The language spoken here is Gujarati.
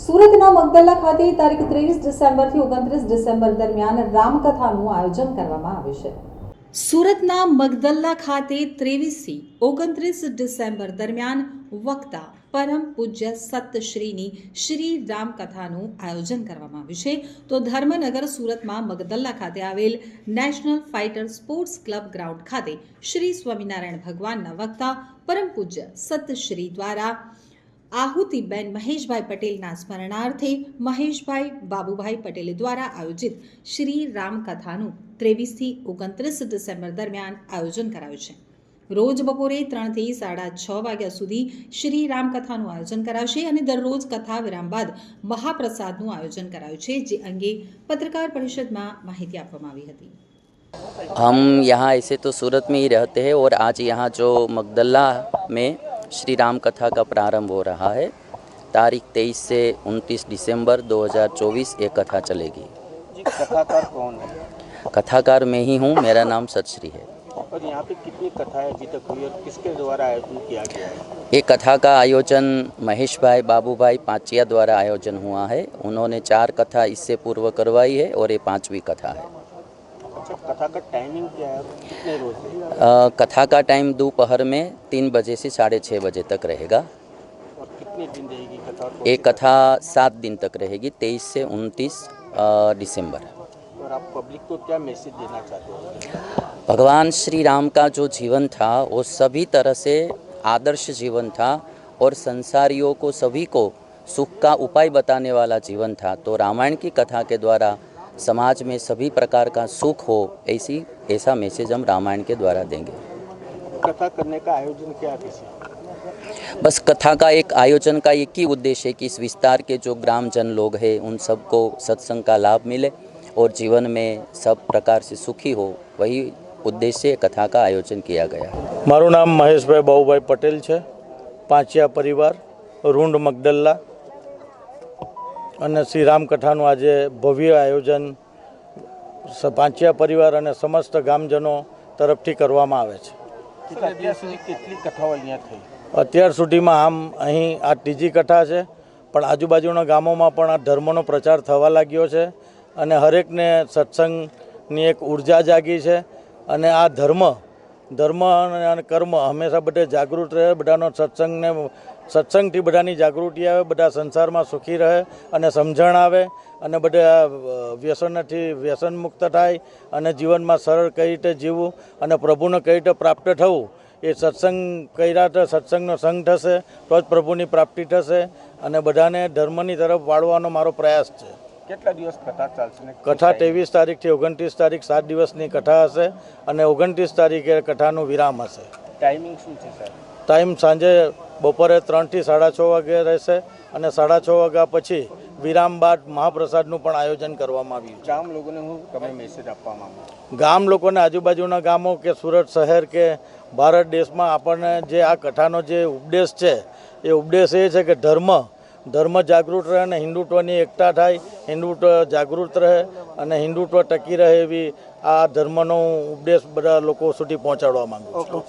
સુરતના મગદલ્લા ખાતે તારીખ ત્રેવીસ ડિસેમ્બરથી ઓગણત્રીસ ડિસેમ્બર દરમિયાન રામકથાનું આયોજન કરવામાં આવ્યું છે. સુરતના મગદલ્લા ખાતે ત્રેવીસથી ઓગણત્રીસ ડિસેમ્બર દરમિયાન વક્તા પરમ પૂજ્ય સતશ્રીની શ્રી રામકથાનું આયોજન કરવામાં આવ્યું છે. તો ધર્મનગર સુરતમાં મગદલ્લા ખાતે આવેલ national fighter sports club ground ખાતે શ્રી સ્વામિનારાયણ ભગવાનના વક્તા પરમ પૂજ્ય સતશ્રી દ્વારા આહુતિબેન મહેશભાઈ પટેલના સ્મરણાર્થે મહેશભાઈ બાબુભાઈ પટેલ દ્વારા આયોજિત શ્રી રામકથાનું ત્રેવીસથી ઓગણત્રીસ ડિસેમ્બર દરમિયાન આયોજન કરાયું છે રોજ બપોરે ત્રણથી સાડા છ વાગ્યા સુધી શ્રી રામકથાનું આયોજન કરાશે અને દરરોજ કથા વિરામ બાદ મહાપ્રસાદનું આયોજન કરાયું છે જે અંગે પત્રકાર પરિષદમાં માહિતી આપવામાં આવી હતી हम यहाँ ऐसे तो सूरत में ही रहते हैं और आज यहाँ जो मगदल्ला में श्री राम कथा का प्रारंभ हो रहा है। तारीख 23 से 29 दिसंबर 2024 ये कथा चलेगी। जी कथाकार कौन है? कथाकार मैं ही हूँ मेरा नाम सतश्री है। और यहाँ पे कितनी कथाएँ अभी तक हुई और किसके द्वारा आयोजन किया गया है? ये कथा का आयोजन महेश भाई बाबू भाई पाचिया द्वारा आयोजन हुआ है। उन्होंने चार कथा इससे पूर्व करवाई है और ये पांचवी कथा है। कथा का टाइमिंग क्या है? कितने रोज कथा का टाइम दोपहर में तीन बजे से साढ़े छः बजे तक रहेगा। और कितने दिन रहेगी कथा ये कथा सात दिन तक रहेगी तेईस से उनतीस दिसंबर। और आप पब्लिक को क्या मैसेज देना चाहते हो? भगवान श्री राम का जो जीवन था वो सभी तरह से आदर्श जीवन था और संसारियों को सभी को सुख का उपाय बताने वाला जीवन था। तो रामायण की कथा के द्वारा समाज में सभी प्रकार का सुख हो ऐसी ऐसा मैसेज हम रामायण के द्वारा देंगे कथा करने का आयोजन क्या है पीछे बस कथा का एक आयोजन का एक ही उद्देश्य है कि इस विस्तार के जो ग्रामजन लोग हैं उन सबको सत्संग का लाभ मिले और जीवन में सब प्रकार से सुखी हो वही उद्देश्य से कथा का आयोजन किया गया है મારું નામ મહેશભાઈ બાબુભાઈ પટેલ છે પાંચિયા પરિવાર રૂંડ મગદલ્લા અને શ્રી રામકથાનું આજે ભવ્ય આયોજન પાંચિયા પરિવાર અને સમસ્ત ગામજનો તરફથી કરવામાં આવે છે. અત્યાર સુધીમાં આમ અહીં આ ત્રીજી કથા છે પણ આજુબાજુના ગામોમાં પણ આ ધર્મનો પ્રચાર થવા લાગ્યો છે અને હરેકને સત્સંગની એક ઊર્જા જાગી છે અને આ ધર્મ ધર્મ અને કર્મ હંમેશા બધે જાગૃત રહે બધાનો સત્સંગને સત્સંગથી બધાની જાગૃતિ આવે બધા સંસારમાં સુખી રહે અને સમજણ આવે અને બધા વ્યસનથી વ્યસન મુક્ત થાય અને જીવનમાં સરળ કઈ રીતે જીવવું અને પ્રભુને કઈ રીતે પ્રાપ્ત થવું એ સત્સંગ કર્યા તો સત્સંગનો સંગ થશે તો જ પ્રભુની પ્રાપ્તિ થશે અને બધાને ધર્મની તરફ વાળવાનો મારો પ્રયાસ છે. કેટલા દિવસ કથા ચાલશે કથા ત્રેવીસ તારીખથી ઓગણત્રીસ તારીખ સાત દિવસની કથા હશે અને ઓગણત્રીસ તારીખે કથાનું વિરામ હશે. ટાઈમિંગ શું છે સર ટાઈમ સાંજે બપોરે ત્રણથી સાડા છ વાગે રહેશે અને સાડા છ વાગ્યા પછી વિરામ બાદ મહાપ્રસાદનું પણ આયોજન કરવામાં આવ્યું ગામ લોકોને હું તમે મેસેજ આપવા માંગુ ગામ લોકોને આજુબાજુના ગામો કે સુરત શહેર કે ભારત દેશમાં આપણને જે આ કથાનો જે ઉપદેશ છે એ ઉપદેશ એ છે કે ધર્મ ધર્મ જાગૃત રહે અને હિન્દુત્વની એકતા થાય હિન્દુત્વ જાગૃત રહે અને હિન્દુત્વ ટકી રહે એવી આ ધર્મનો ઉપદેશ બધા લોકો સુધી પહોંચાડવા માંગુ છું.